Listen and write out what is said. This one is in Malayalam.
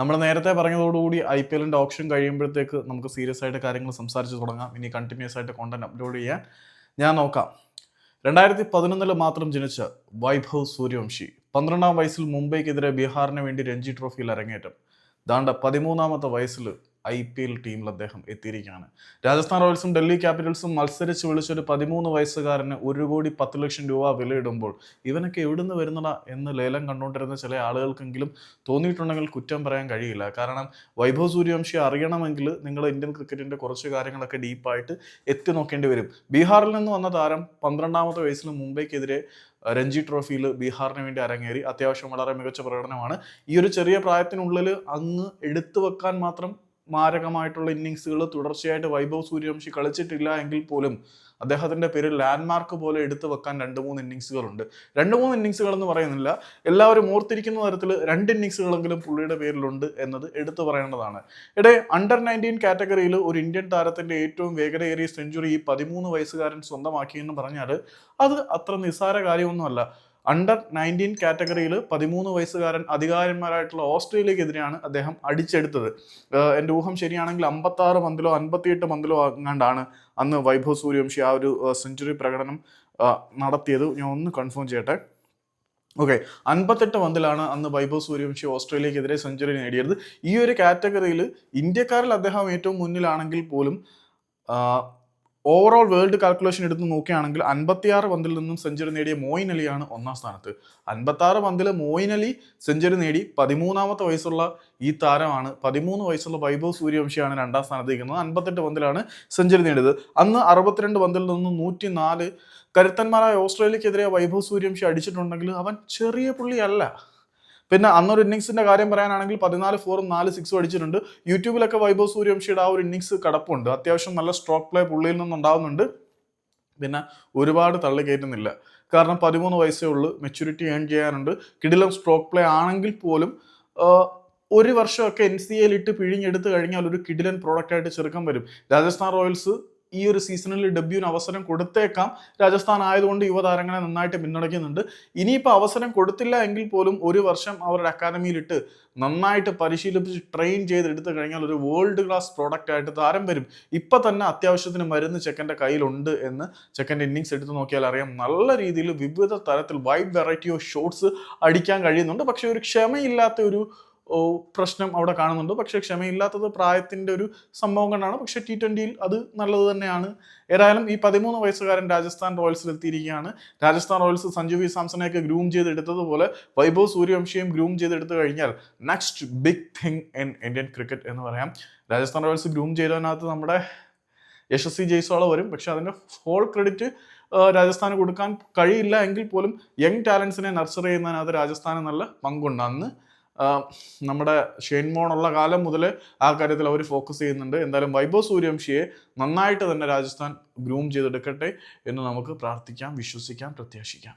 നമ്മൾ നേരത്തെ പറഞ്ഞതോടുകൂടി ഐ പി എല്ലിന്റെ ഓപ്ഷൻ കഴിയുമ്പോഴത്തേക്ക് നമുക്ക് സീരിയസ് ആയിട്ട് കാര്യങ്ങൾ സംസാരിച്ച് തുടങ്ങാം. ഇനി കണ്ടിന്യൂസ് ആയിട്ട് കോണ്ടന്റ് അപ്ലോഡ് ചെയ്യാൻ ഞാൻ നോക്കാം. രണ്ടായിരത്തി പതിനൊന്നിൽ മാത്രം ജനിച്ച വൈഭവ് സൂര്യവംശി പന്ത്രണ്ടാം വയസ്സിൽ മുംബൈക്കെതിരെ ബീഹാറിന് വേണ്ടി രഞ്ജി ട്രോഫിയിൽ അരങ്ങേറ്റം. ദാണ്ട പതിമൂന്നാമത്തെ വയസ്സിൽ ഐ പി എൽ ടീമിൽ അദ്ദേഹം എത്തിയിരിക്കുകയാണ്. രാജസ്ഥാൻ റോയൽസും ഡൽഹി ക്യാപിറ്റൽസും മത്സരിച്ച് വിളിച്ചൊരു പതിമൂന്ന് വയസ്സുകാരന് ഒരു കോടി പത്ത് ലക്ഷം രൂപ വിലയിടുമ്പോൾ ഇവനൊക്കെ എവിടുന്ന് വരുന്നടാ എന്ന് ലേലം കണ്ടുകൊണ്ടിരുന്ന ചില ആളുകൾക്കെങ്കിലും തോന്നിയിട്ടുണ്ടെങ്കിൽ കുറ്റം പറയാൻ കഴിയില്ല. കാരണം വൈഭവ് സൂര്യവംശി അറിയണമെങ്കിൽ നിങ്ങൾ ഇന്ത്യൻ ക്രിക്കറ്റിന്റെ കുറച്ച് കാര്യങ്ങളൊക്കെ ഡീപ്പായിട്ട് എത്തി നോക്കേണ്ടി വരും. ബീഹാറിൽ നിന്ന് വന്ന താരം പന്ത്രണ്ടാമത്തെ വയസ്സിൽ മുംബൈക്കെതിരെ രഞ്ജി ട്രോഫിയിൽ ബീഹാറിന് വേണ്ടി അരങ്ങേറി. അത്യാവശ്യം വളരെ മികച്ച പ്രകടനമാണ്. ഈ ഒരു ചെറിയ പ്രായത്തിനുള്ളിൽ അങ്ങ് എടുത്തു വെക്കാൻ മാത്രം മാരകമായിട്ടുള്ള ഇന്നിങ്സുകൾ തുടർച്ചയായിട്ട് വൈഭവ് സൂര്യവംശി കളിച്ചിട്ടില്ല എങ്കിൽ പോലും അദ്ദേഹത്തിന്റെ പേര് ലാൻഡ്മാർക്ക് പോലെ എടുത്തു വെക്കാൻ രണ്ട് മൂന്ന് ഇന്നിങ്സുകളുണ്ട് രണ്ട് മൂന്ന് ഇന്നിങ്സുകൾ എന്ന് പറയുന്നില്ല. എല്ലാവരും ഓർത്തിരിക്കുന്ന തരത്തിൽ രണ്ട് ഇന്നിങ്സുകളെങ്കിലും പുള്ളിയുടെ പേരിലുണ്ട് എന്നത് എടുത്തു പറയേണ്ടതാണ്. ഇടെ അണ്ടർ നയന്റീൻ കാറ്റഗറിയിൽ ഒരു ഇന്ത്യൻ താരത്തിന്റെ ഏറ്റവും വേഗതയേറിയ സെഞ്ചുറി ഈ പതിമൂന്ന് വയസ്സുകാരൻ സ്വന്തമാക്കിയെന്ന് പറഞ്ഞാൽ അത് അത്ര നിസ്സാര കാര്യമൊന്നുമല്ല. അണ്ടർ നയന്റീൻ കാറ്റഗറിയിൽ പതിമൂന്ന് വയസ്സുകാരൻ അധികാരന്മാരായിട്ടുള്ള ഓസ്ട്രേലിയക്കെതിരെയാണ് അദ്ദേഹം അടിച്ചെടുത്തത്. എന്റെ ഊഹം ശരിയാണെങ്കിൽ അമ്പത്താറ് പന്തിലോ അൻപത്തിയെട്ട് മന്തിലോ അങ്ങാണ്ടാണ് അന്ന് വൈഭവ് സൂര്യവംശി ആ ഒരു സെഞ്ചുറി പ്രകടനം നടത്തിയത്. ഞാൻ ഒന്ന് കൺഫേം ചെയ്യട്ടെ. ഓക്കെ അൻപത്തെട്ട് മന്തിലാണ് അന്ന് വൈഭവ് സൂര്യവംശി ഓസ്ട്രേലിയക്കെതിരെ സെഞ്ചുറി നേടിയത്. ഈ ഒരു കാറ്റഗറിയിൽ ഇന്ത്യക്കാരിൽ അദ്ദേഹം ഏറ്റവും മുന്നിലാണെങ്കിൽ പോലും ഓവറോൾ വേൾഡ് കാൽക്കുലേഷൻ എടുത്ത് നോക്കുകയാണെങ്കിൽ അൻപത്തിയാറ് പന്തിൽ നിന്നും സെഞ്ചുറി നേടിയ മോയിൻ അലിയാണ് ഒന്നാം സ്ഥാനത്ത്. അൻപത്താറ് പന്തിൽ മോയിൻ അലി സെഞ്ചുറി നേടി പതിമൂന്നാമത്തെ വയസ്സുള്ള ഈ താരമാണ്. പതിമൂന്ന് വയസ്സുള്ള വൈഭവ് സൂര്യവംശിയാണ് രണ്ടാം സ്ഥാനത്ത് നിൽക്കുന്നത് അൻപത്തെട്ട് പന്തിലാണ് സെഞ്ചുറി നേടിയത്. അന്ന് അറുപത്തിരണ്ട് പന്തിൽ നിന്നും നൂറ്റി നാല് കരുത്തന്മാരായ ഓസ്ട്രേലിയക്കെതിരെ വൈഭവ് സൂര്യവംശി അടിച്ചിട്ടുണ്ടെങ്കിൽ അവൻ ചെറിയ പുള്ളിയല്ല. പിന്നെ അന്നൊരു ഇന്നിങ്സിന്റെ കാര്യം പറയാനാണെങ്കിൽ പതിനാല് ഫോറും നാല് സിക്സും അടിച്ചിട്ടുണ്ട്. യൂട്യൂബിലൊക്കെ വൈഭവ് സൂര്യവംശിയുടെ ആ ഒരു ഇന്നിങ്സ് കടപ്പുണ്ട്. അത്യാവശ്യം നല്ല സ്ട്രോക്ക് പ്ലേ പുള്ളിയിൽ നിന്നുണ്ടാവുന്നുണ്ട്. പിന്നെ ഒരുപാട് തള്ളി കയറ്റുന്നില്ല. കാരണം പതിമൂന്ന് വയസ്സേ ഉള്ളൂ. മെച്യൂരിറ്റി ഏൺ ചെയ്യാനുണ്ട്. കിടിലം സ്ട്രോക്ക് പ്ലേ ആണെങ്കിൽ പോലും ഒരു വർഷമൊക്കെ എൻ സി എയിൽ ഇട്ട് പിഴിഞ്ഞെടുത്ത് കഴിഞ്ഞാൽ ഒരു കിടിലൻ പ്രോഡക്റ്റ് ആയിട്ട് ചെറുക്കം വരും. രാജസ്ഥാൻ റോയൽസ് ഈ ഒരു സീസണിൽ ഡെബ്യൂവിന് അവസരം കൊടുത്തേക്കാം. രാജസ്ഥാൻ ആയതുകൊണ്ട് യുവതാരങ്ങളെ നന്നായിട്ട് പിന്തുണയ്ക്കുന്നുണ്ട്. ഇനിയിപ്പോൾ അവസരം കൊടുത്തില്ല എങ്കിൽ പോലും ഒരു വർഷം അവരുടെ അക്കാദമിയിലിട്ട് നന്നായിട്ട് പരിശീലിപ്പിച്ച് ട്രെയിൻ ചെയ്ത് എടുത്തു കഴിഞ്ഞാൽ ഒരു വേൾഡ് ക്ലാസ് പ്രോഡക്റ്റ് ആയിട്ട് താരം വരും. ഇപ്പൊ തന്നെ അത്യാവശ്യത്തിന് മരുന്ന് ചെക്കന്റെ കയ്യിലുണ്ട് എന്ന് ചെക്കന്റെ ഇന്നിങ്സ് എടുത്ത് നോക്കിയാൽ അറിയാം. നല്ല രീതിയിൽ വിവിധ തരത്തിൽ വൈഡ് വെറൈറ്റി ഓഫ് ഷോട്ട്സ് അടിക്കാൻ കഴിയുന്നുണ്ട്. പക്ഷേ ഒരു ക്ഷമയില്ലാത്ത ഒരു പ്രശ്നം അവിടെ കാണുന്നുണ്ട്. പക്ഷെ ക്ഷമയില്ലാത്തത് പ്രായത്തിന്റെ ഒരു സംഭവം കൊണ്ടാണ്. പക്ഷെ ടി ട്വന്റിയിൽ അത് നല്ലത് തന്നെയാണ്. ഏതായാലും ഈ പതിമൂന്ന് വയസ്സുകാരൻ രാജസ്ഥാൻ റോയൽസിൽ എത്തിയിരിക്കുകയാണ്. രാജസ്ഥാൻ റോയൽസ് സഞ്ജു വി സാംസണെയൊക്കെ ഗ്രൂം ചെയ്തെടുത്തതുപോലെ വൈഭവ് സൂര്യവംശിയും ഗ്രൂം ചെയ്തെടുത്തു കഴിഞ്ഞാൽ next big thing in Indian cricket എന്ന് പറയാം. രാജസ്ഥാൻ റോയൽസ് ഗ്രൂം ചെയ്തതിനകത്ത് നമ്മുടെ യശസ്വി ജയ്സ്വാള വരും. പക്ഷെ അതിന്റെ ഹോൾ ക്രെഡിറ്റ് രാജസ്ഥാന് കൊടുക്കാൻ കഴിയില്ല എങ്കിൽ പോലും യങ് ടാലൻസിനെ നർച്ചർ ചെയ്യുന്നതിനകത്ത് രാജസ്ഥാന് നല്ല പങ്കുണ്ട്. അന്ന് നമ്മുടെ ഷെയ്ൻമോൺ ഉള്ള കാലം മുതൽ ആ കാര്യത്തിൽ അവർ ഫോക്കസ് ചെയ്യുന്നുണ്ട്. എന്തായാലും വൈഭവ് സൂര്യവംശിയെ നന്നായിട്ട് തന്നെ രാജസ്ഥാൻ ഗ്രൂം ചെയ്തെടുക്കട്ടെ എന്ന് നമുക്ക് പ്രാർത്ഥിക്കാം വിശ്വസിക്കാം പ്രത്യാശിക്കാം.